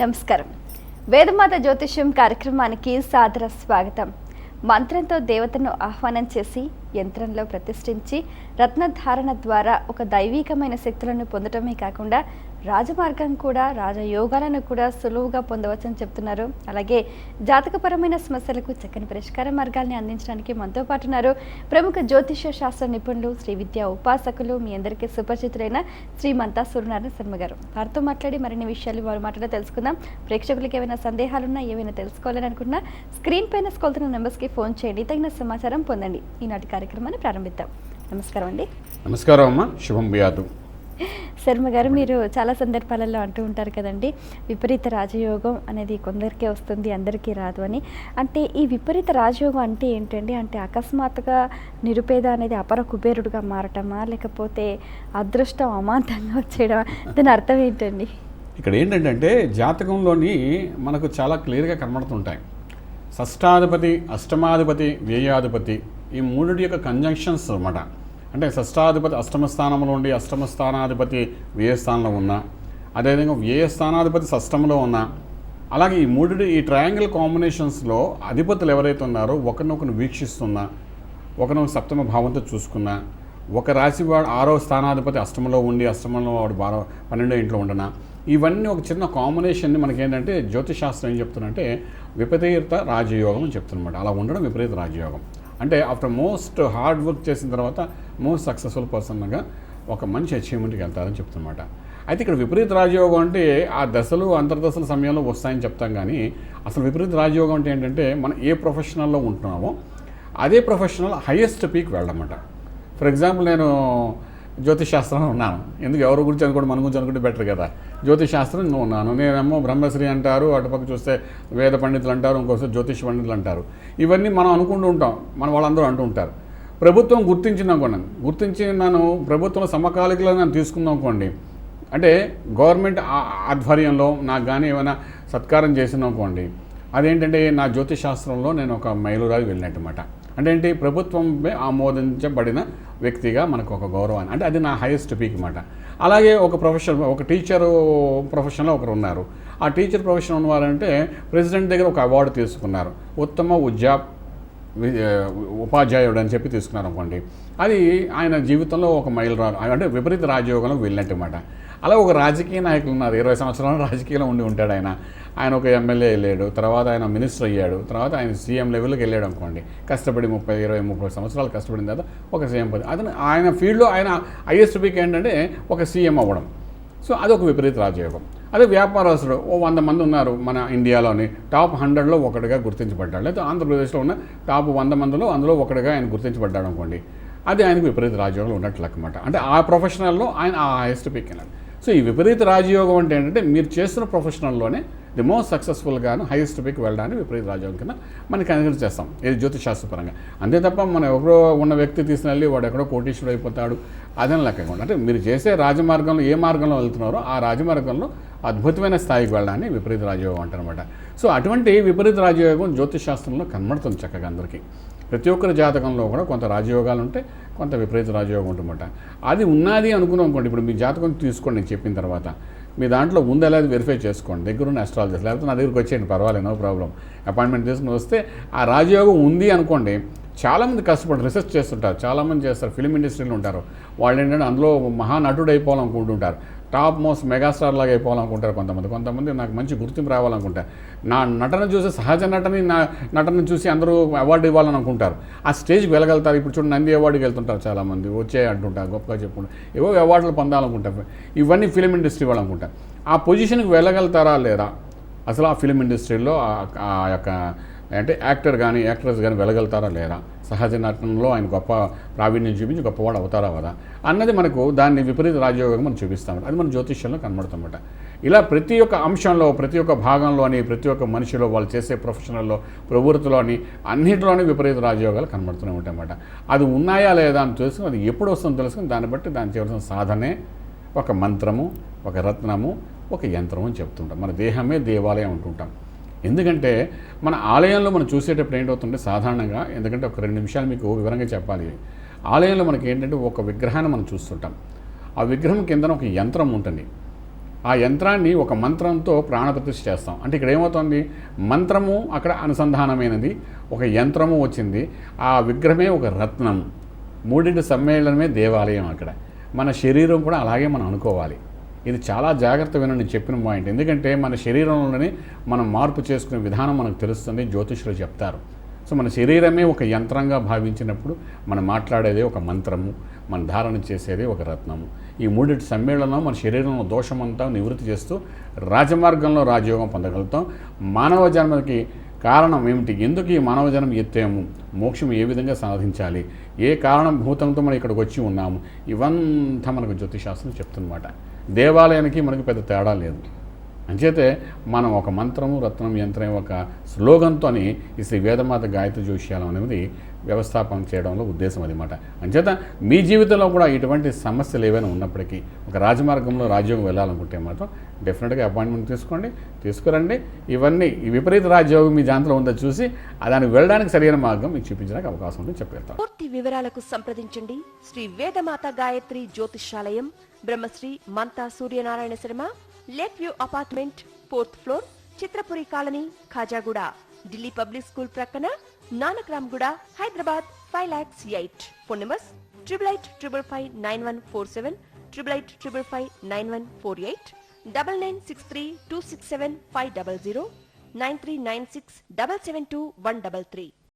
నమస్కారం. వేదమాత జ్యోతిష్యం కార్యక్రమానికి సాదర స్వాగతం. మంత్రంతో దేవతను ఆహ్వానం చేసి యంత్రంలో ప్రతిష్ఠించి రత్నధారణ ద్వారా ఒక దైవీకమైన శక్తులను పొందటమే కాకుండా రాజమార్గం కూడా రాజయోగాలను కూడా సులువుగా పొందవచ్చని చెప్తున్నారు. అలాగే జాతకపరమైన సమస్యలకు చక్కని పరిష్కార మార్గాల్ని అందించడానికి మనతో పాటు ఉన్నారు ప్రముఖ జ్యోతిష్య శాస్త్ర నిపుణులు శ్రీ విద్యా ఉపాసకులు మీ అందరికీ సుపరిచితులైన శ్రీ మంతా సూర్యనారాయణ శర్మ గారు. వారితో మాట్లాడి మరిన్ని విషయాలు వారి మాటలో తెలుసుకుందాం. ప్రేక్షకులకు ఏమైనా సందేహాలున్నా ఏమైనా తెలుసుకోవాలని అనుకున్నా స్క్రీన్ పైన స్కొలుతున్న నెంబర్స్కి ఫోన్ చేయండి. తగిన సమాచారం పొందండి. ఈనాటి కార్యక్రమాన్ని ప్రారంభిద్దాం. నమస్కారం అండి. నమస్కారం అమ్మ. శుభం యాదవ్ శర్మ గారు మీరు చాలా సందర్భాలలో అంటూ ఉంటారు కదండి విపరీత రాజయోగం అనేది కొందరికే వస్తుంది అందరికీ రాదు అని. అంటే ఈ విపరీత రాజయోగం అంటే ఏంటండి? అంటే అకస్మాత్తుగా నిరుపేద అనేది అపర కుబేరుడుగా మారటమా? లేకపోతే అదృష్టం అమాంతంగా వచ్చేయడం దాని అర్థం ఏంటండి? ఇక్కడ ఏంటంటే జాతకంలోని మనకు చాలా క్లియర్గా కనబడుతుంటాయి. షష్టాధిపతి అష్టమాధిపతి వ్యయాధిపతి ఈ మూడు యొక్క కంజంక్షన్స్ అన్నమాట. అంటే షష్టాధిపతి అష్టమ స్థానంలో ఉండి అష్టమ స్థానాధిపతి వ్యయ స్థానంలో ఉన్నా అదేవిధంగా వ్యయ స్థానాధిపతి షష్టంలో ఉన్నా అలాగే ఈ మూడు ఈ ట్రయాంగిల్ కాంబినేషన్స్లో అధిపతులు ఎవరైతే ఉన్నారో ఒకరినొకరు వీక్షిస్తున్నా ఒకరినొక సప్తమ భావంతో చూసుకున్నా ఒక రాశి వాడు ఆరో స్థానాధిపతి అష్టమంలో ఉండి అష్టమంలో వాడు బారో పన్నెండో ఇంట్లో ఉండనా ఇవన్నీ ఒక చిన్న కాంబినేషన్ని మనకేంటంటే జ్యోతిషాస్త్రం జ్యోతిశాస్త్రం ఏం చెప్తుందంటే విపరీత రాజయోగం అని చెప్తున్నమాట అలా ఉండడం విపరీత రాజయోగం. అంటే ఆఫ్టర్ మోస్ట్ హార్డ్ వర్క్ చేసిన తర్వాత మోస్ట్ సక్సెస్ఫుల్ పర్సన్గా ఒక మంచి అచీవ్మెంట్కి వెళ్తారని చెప్తున్నమాట. అయితే ఇక్కడ విపరీత రాజయోగం అంటే ఆ దశలు అంతర్దశల సమయంలో వస్తాయని చెప్తాం కానీ అసలు విపరీత రాజయోగం అంటే ఏంటంటే మనం ఏ ప్రొఫెషనల్లో ఉంటున్నామో అదే ప్రొఫెషనల్ హైయెస్ట్ పీక్ వెళ్ళమాట ఫర్ ఎగ్జాంపుల్ నేను శాస్త్రంలో ఉన్నాను. ఎందుకు? ఎవరి గురించి అనుకోండి మన గురించి అనుకుంటే బెటర్ కదా. జ్యోతిష్ శాస్త్రం నేను ఉన్నాను. నేనేమో బ్రహ్మశ్రీ అంటారు అటుపక్క చూస్తే వేద పండితులు అంటారు ఇంకోసారి జ్యోతిష్ పండితులు అంటారు. ఇవన్నీ మనం అనుకుంటూ ఉంటాం. మన వాళ్ళందరూ అంటూ ఉంటారు. ప్రభుత్వం గుర్తించింది అనుకోండి. గుర్తించి నన్ను ప్రభుత్వం సమకాలికలను నన్ను తీసుకుందాం అనుకోండి. అంటే గవర్నమెంట్ ఆధ్వర్యంలో నాకు కానీ ఏమైనా సత్కారం చేసిందనుకోండి అనుకోండి. అదేంటంటే నా జ్యోతిష్ శాస్త్రంలో నేను ఒక మైలురాయి వెళ్ళినట్టమాట. అంటే ఏంటి? ప్రభుత్వం ఆమోదించబడిన వ్యక్తిగా మనకు ఒక గౌరవాన్ని. అంటే అది నా హైయెస్ట్ పీక్ అనమాట అలాగే ఒక ప్రొఫెషన్ ఒక టీచరు ప్రొఫెషన్లో ఒకరు ఉన్నారు. ఆ టీచర్ ప్రొఫెషన్ ఉన్నవారంటే ప్రెసిడెంట్ దగ్గర ఒక అవార్డు తీసుకున్నారు. ఉత్తమ ఉద్యా వి- ఉపాధ్యాయుడు అని చెప్పి తీసుకున్నారు అనుకోండి. అది ఆయన జీవితంలో ఒక మైలురాలు అంటే విపరీత రాజయోగంలో వెళ్ళినట్టమాట. అలా ఒక రాజకీయ నాయకులు ఉన్నారు. ఇరవై సంవత్సరాలు రాజకీయంలో ఉండి ఉంటాడు ఆయన. ఆయన ఒక ఎమ్మెల్యే వెళ్ళాడు తర్వాత ఆయన మినిస్టర్ అయ్యాడు తర్వాత ఆయన సీఎం లెవెల్కి వెళ్ళాడు అనుకోండి. కష్టపడి ముప్పై ఇరవై ముప్పై సంవత్సరాలు కష్టపడిన తర్వాత ఒక సీఎం పది అతను ఆయన ఫీల్డ్లో ఆయన హైయెస్ట్ పీక్ ఏంటంటే ఒక సీఎం అవ్వడం. సో అదొక విపరీత రాజయోగం. అదే వ్యాపారస్తుడు ఓ వంద మంది ఉన్నారు మన ఇండియాలోని టాప్ హండ్రెడ్లో ఒకటిగా గుర్తించబడ్డాడు. లేదా ఆంధ్రప్రదేశ్లో ఉన్న టాప్ వంద మందిలో అందులో ఒకటిగా ఆయన గుర్తించబడ్డాడు అనుకోండి. అది ఆయనకు విపరీత రాజయోగం ఉన్నట్లు అనమాట అంటే ఆ ప్రొఫెషనల్లో ఆయన ఆ హైయెస్ట్ పీక్ అన్నాడు సో ఈ విపరీత రాజయోగం అంటే ఏంటంటే మీరు చేస్తున్న ప్రొఫెషనల్లోనే ది మోస్ట్ సక్సెస్ఫుల్గాను హైయెస్ట్ పీక్ వెళ్ళడానికి విపరీత రాజయోగం కింద మనకి కన్సిడర్ చేస్తాం. ఇది జ్యోతిశాస్త్రపరంగా అంతే తప్ప మనం ఎవరో ఉన్న వ్యక్తి తీసుకుని వెళ్ళి వాడు ఎక్కడో కోటీశ్వరుడు అయిపోతాడు. అదని లెక్కకుండా అంటే మీరు చేసే రాజమార్గంలో ఏ మార్గంలో వెళ్తున్నారో ఆ రాజమార్గంలో అద్భుతమైన స్థాయికి వెళ్ళడానికి విపరీత రాజయోగం అంటారనమాట సో అటువంటి విపరీత రాజయోగం జ్యోతిశాస్త్రంలో కనబడుతుంది చక్కగా అందరికీ. ప్రతి ఒక్కరి జాతకంలో కూడా కొంత రాజయోగాలు ఉంటాయి కొంత విపరీత రాజయోగం ఉంటుందన్నమాట. అది ఉన్నది అనుకున్నాం అనుకోండి ఇప్పుడు మీ జాతకం తీసుకోండి నేను చెప్పిన తర్వాత. మీ దాంట్లో ఉందా లేదా వెరిఫై చేసుకోండి. దగ్గర ఉన్న అస్ట్రాలజర్స్ లేకపోతే నా దగ్గరికి వచ్చేయండి పర్వాలేదు నో ప్రాబ్లం అపాయింట్మెంట్ తీసుకుని వస్తే ఆ రాజయోగం ఉంది అనుకోండి చాలామంది కష్టపడి రీసెర్చ్ చేస్తుంటారు చాలామంది చేస్తారు ఫిలిం ఇండస్ట్రీలో ఉంటారు. వాళ్ళు ఏంటంటే అందులో మహానటుడు అయిపోవాలనుకుంటుంటారు. టాప్ మోస్ట్ మెగాస్టార్ లాగా అయిపోవాలనుకుంటారు కొంతమంది. కొంతమంది నాకు మంచి గుర్తింపు రావాలనుకుంటారు నా నటన చూసి సహజ నటని నా నటన చూసి అందరూ అవార్డు ఇవ్వాలని అనుకుంటారు ఆ స్టేజ్కి వెళ్ళగలుగుతారు. ఇప్పుడు చూడండి నంది అవార్డుకి వెళ్తుంటారు చాలామంది. వచ్చే అంటుంటారు గొప్పగా చెప్పుకుంటారు ఏవో అవార్డులు పొందాలనుకుంటారు ఇవన్నీ ఫిలిం ఇండస్ట్రీ వాళ్ళు ఆ పొజిషన్కి వెళ్ళగలుగుతారా లేదా? అసలు ఆ ఫిలిం ఇండస్ట్రీలో ఆ యొక్క అంటే యాక్టర్ కానీ యాక్ట్రెస్ కానీ వెళ్ళగలుగుతారా లేరా సహజ నటనలో ఆయన గొప్ప ప్రావీణ్యం చూపించి గొప్పవాడు అవుతారా కదా అన్నది మనకు దాన్ని విపరీత రాజయోగం మనం చూపిస్తాం అది మన జ్యోతిష్యంలో కనబడుతుందన్నమాట. ఇలా ప్రతి ఒక్క అంశంలో ప్రతి ఒక్క భాగంలోని ప్రతి ఒక్క మనిషిలో వాళ్ళు చేసే ప్రొఫెషనల్లో ప్రవృత్తిలోని అన్నింటిలోని విపరీత రాజయోగాలు కనబడుతూనే ఉంటాయన్నమాట. అది ఉన్నాయా లేదా అని తెలుసుకుని అది ఎప్పుడు వస్తుందో తెలుసుకుని దాన్ని బట్టి దాన్ని చేయవలసిన సాధనే ఒక మంత్రము ఒక రత్నము ఒక యంత్రము అని చెప్తుంటాం. మన దేహమే దేవాలయం అంటుంటాం. ఎందుకంటే మన ఆలయంలో మనం చూసేటప్పుడు ఏంటవుతుంటే సాధారణంగా ఎందుకంటే ఒక రెండు నిమిషాలు మీకు వివరంగా చెప్పాలి. ఆలయంలో మనకి ఏంటంటే ఒక విగ్రహాన్ని మనం చూస్తుంటాం. ఆ విగ్రహం కిందన ఒక యంత్రం ఉంటుంది. ఆ యంత్రాన్ని ఒక మంత్రంతో ప్రాణప్రతిష్ఠ చేస్తాం. అంటే ఇక్కడ ఏమవుతుంది? మంత్రము అక్కడ అనుసంధానమైనది. ఒక యంత్రము వచ్చింది. ఆ విగ్రహమే ఒక రత్నం. మూడింటి సమ్మేళనమే దేవాలయం అక్కడ. మన శరీరం కూడా అలాగే మనం అనుకోవాలి. ఇది చాలా జాగ్రత్త వినండి చెప్పిన పాయింట్ ఎందుకంటే మన శరీరంలోనే మనం మార్పు చేసుకునే విధానం మనకు తెలుస్తుంది జ్యోతిషులు చెప్తారు. సో మన శరీరమే ఒక యంత్రంగా భావించినప్పుడు మనం మాట్లాడేది ఒక మంత్రము మన ధారణ చేసేది ఒక రత్నము. ఈ మూడింటి సమ్మేళనం మన శరీరంలో దోషమంతా నివృత్తి చేస్తూ రాజమార్గంలో రాజయోగం పొందగలుగుతాం. మానవ జన్మకి కారణం ఏమిటి? ఎందుకు ఈ మానవ జన్మ ఎత్తాము? మోక్షం ఏ విధంగా సాధించాలి? ఏ కారణం భూతంతో మనం ఇక్కడికి వచ్చి ఉన్నాము? ఇవంతా మనకు జ్యోతిశాస్త్రం చెప్తున్నమాట. దేవాలయానికి మనకు పెద్ద తేడా లేదు. అంచేతే మనం ఒక మంత్రము రత్నం యంత్రం ఒక స్లోగన్తో ఈ శ్రీ వేదమాత గాయత్రి జోష్యాలం అనేది వ్యవస్థాపన చేయడంలో ఉద్దేశం అనమాట అంచేత మీ జీవితంలో కూడా ఇటువంటి సమస్యలు ఏవైనా ఉన్నప్పటికీ ఒక రాజమార్గంలో రాజ్యోగం వెళ్ళాలనుకుంటే మాత్రం డెఫినెట్గా అపాయింట్మెంట్ తీసుకోండి తీసుకురండి. ఇవన్నీ ఈ విపరీత రాజ్యోగం మీ దాంట్లో ఉందో చూసి దానికి వెళ్ళడానికి సరైన మార్గం మీకు చూపించడానికి అవకాశం ఉందని చెప్పేస్తాం. పూర్తి వివరాలకు సంప్రదించండి. Sri Vedamata Gayatri Jyotishalayam Brahmasri Mantha Suryanarayana Sharma lake view apartment fourth floor Chitrapuri colony Khajaguda Delhi public school ప్రక్కన Nanakramguda Hyderabad five lakhs eight phone numbers triple eight triple five nine one four seven triple eight triple five nine one four eight double nine six three two six seven five double zero nine three nine six double seven two one double three